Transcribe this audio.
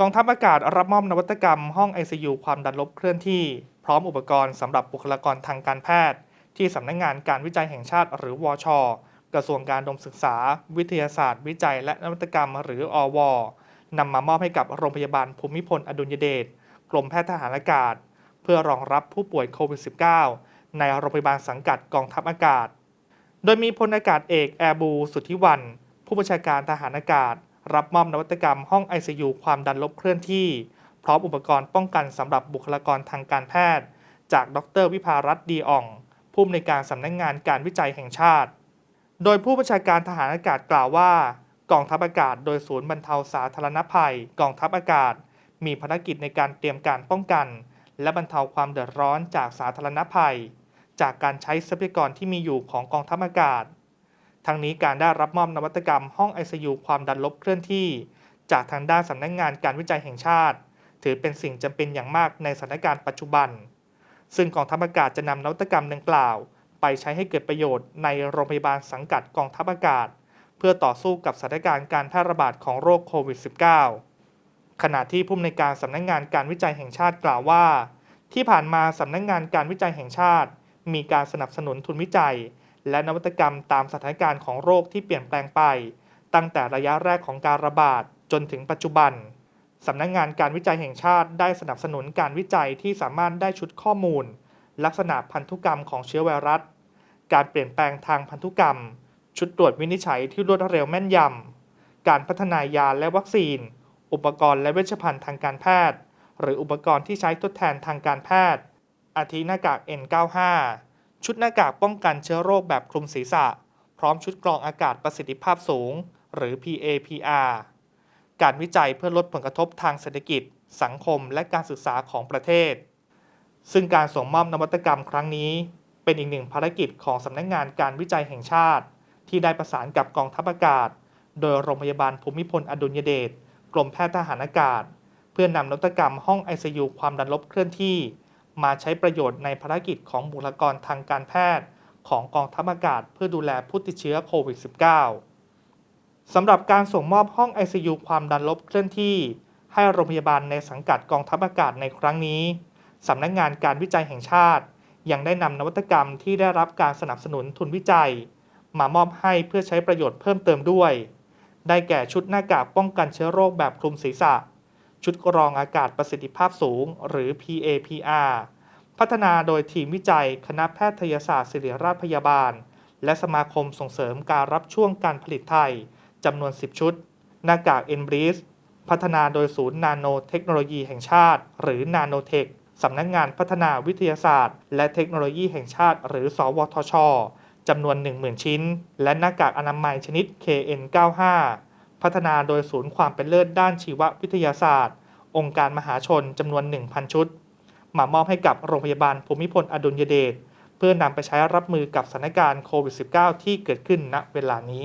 กองทัพอากาศรับมอบนวัตกรรมห้อง ICU ความดันลบเคลื่อนที่ พร้อมอุปกรณ์สำหรับบุคลากรทางการแพทย์ ที่สำนักงานการวิจัยแห่งชาติหรือวช กระทรวงการดมศึกษา วิทยาศาสตร์ วิจัย และนวัตกรรมหรืออวนำมามอบให้กับโรงพยาบาลภูมิพลอดุลยเดชกรมแพทย์ทหารอากาศ เพื่อรองรับผู้ป่วยโควิด -19 ในโรงพยาบาลสังกัดกองทัพอากาศ โดยมีพลอากาศเอกแอร์บูสุทธิวัน ผู้บัญชาการทหารอากาศ รับมอบนวัตกรรมห้อง ICU ความดันลบเคลื่อนที่ พร้อมอุปกรณ์ป้องกันสำหรับบุคลากรทางการแพทย์ จากดรวิภารัตน์ดีอ่อง ผู้อำนวยการสำนักงานการวิจัยแห่งชาติ โดยผู้บัญชาการทหารอากาศกล่าวว่า กองทัพอากาศโดยศูนย์บรรเทาสาธารณภัย กองทัพอากาศ มีภารกิจในการเตรียมการป้องกัน และบรรเทาความเดือดร้อนจากสาธารณภัย จากการใช้ทรัพยากรที่มีอยู่ของกองทัพอากาศ ทั้งนี้การได้รับมอบนวัตกรรมห้อง ICU ความดันลบเคลื่อนที่ จากทางด้านสำนักงานการวิจัยแห่งชาติ ถือเป็นสิ่งจำเป็นอย่างมากในสถานการณ์ปัจจุบัน ซึ่งกองทัพอากาศจะนำนวัตกรรมดังกล่าว ไปใช้ให้เกิดประโยชน์ในโรงพยาบาลสังกัดกองทัพอากาศ เพื่อต่อสู้กับสถานการณ์การแพร่ระบาดของโรคโควิด -19 ขณะที่ผู้อำนวยการสำนักงานการวิจัยแห่งชาติกล่าวว่า ที่ผ่านมาสำนักงานการวิจัยแห่งชาติ มีการสนับสนุนทุนวิจัย และนวัตกรรมตามสถานการณ์ของโรคที่เปลี่ยนแปลงไป ตั้งแต่ระยะแรกของการระบาดจนถึงปัจจุบันสำนักงานการวิจัยแห่งชาติได้สนับสนุนการวิจัยที่สามารถได้ชุดข้อมูล ลักษณะพันธุกรรมของเชื้อไวรัส การเปลี่ยนแปลงทางพันธุกรรม ชุดตรวจวินิจฉัยที่รวดเร็วแม่นยำ การพัฒนายาและวัคซีน อุปกรณ์และเวชภัณฑ์ทางการแพทย์ หรืออุปกรณ์ที่ใช้ทดแทนทางการแพทย์อาทิหน้ากาก N95 ชุดหน้ากากป้องกันเชื้อโรคแบบคลุมศีรษะ พร้อมชุดกรองอากาศประสิทธิภาพสูง หรือ PAPR การวิจัยเพื่อลดผลกระทบทางเศรษฐกิจ สังคม และการศึกษาของประเทศ ซึ่งการส่งมอบนวัตกรรมครั้งนี้ เป็นอีกหนึ่งภารกิจของสำนักงานการวิจัยแห่งชาติ ที่ได้ประสานกับกองทัพอากาศ โดยโรงพยาบาลภูมิพลอดุลยเดชกรมแพทย์ทหารอากาศ เพื่อนำนวัตกรรมห้อง ICU ความดันลบเคลื่อนที่ มาใช้ประโยชน์ในภารกิจของบุคลากรทางการแพทย์ ของกองทัพอากาศเพื่อดูแลผู้ติดเชื้อโควิด -19 สำหรับการส่งมอบห้อง ICU ความดันลบเคลื่อนที่ ให้โรงพยาบาลในสังกัดกองทัพอากาศในครั้งนี้สำนักงานการวิจัยแห่งชาติ ยังได้นำนวัตกรรมที่ได้รับการสนับสนุนทุนวิจัย มามอบให้เพื่อใช้ประโยชน์เพิ่มเติมด้วย ได้แก่ชุดหน้ากากป้องกันเชื้อโรคแบบคลุมศีรษะ ชุดกรองอากาศประสิทธิภาพสูง หรือ PAPR พัฒนาโดยทีมวิจัยคณะแพทยศาสตร์ศิริราชพยาบาล และสมาคมส่งเสริมการรับช่วงการผลิตไทยจำนวน 10 ชุด หน้ากาก e n b r e e z พัฒนาโดยศูนย์นาโนเทคโนโลยีแห่งชาติ หรือนาโนเทคสำนักงงานพัฒนาวิทยาศาสตร์ และเทคโนโลยีแห่งชาติ หรือ สวทชจำนวน 10,000 ชิ้น และหน้ากากอนามัยชนิด KN95 พัฒนาโดยศูนย์ความเป็นเลิศด้านชีววิทยาศาสตร์ องค์การมหาชนจำนวน 1,000 ชุด มามอบให้กับโรงพยาบาลภูมิพลอดุลยเดชเพื่อนำไปใช้รับมือกับสถานการณ์โควิด -19 ที่เกิดขึ้นณเวลานี้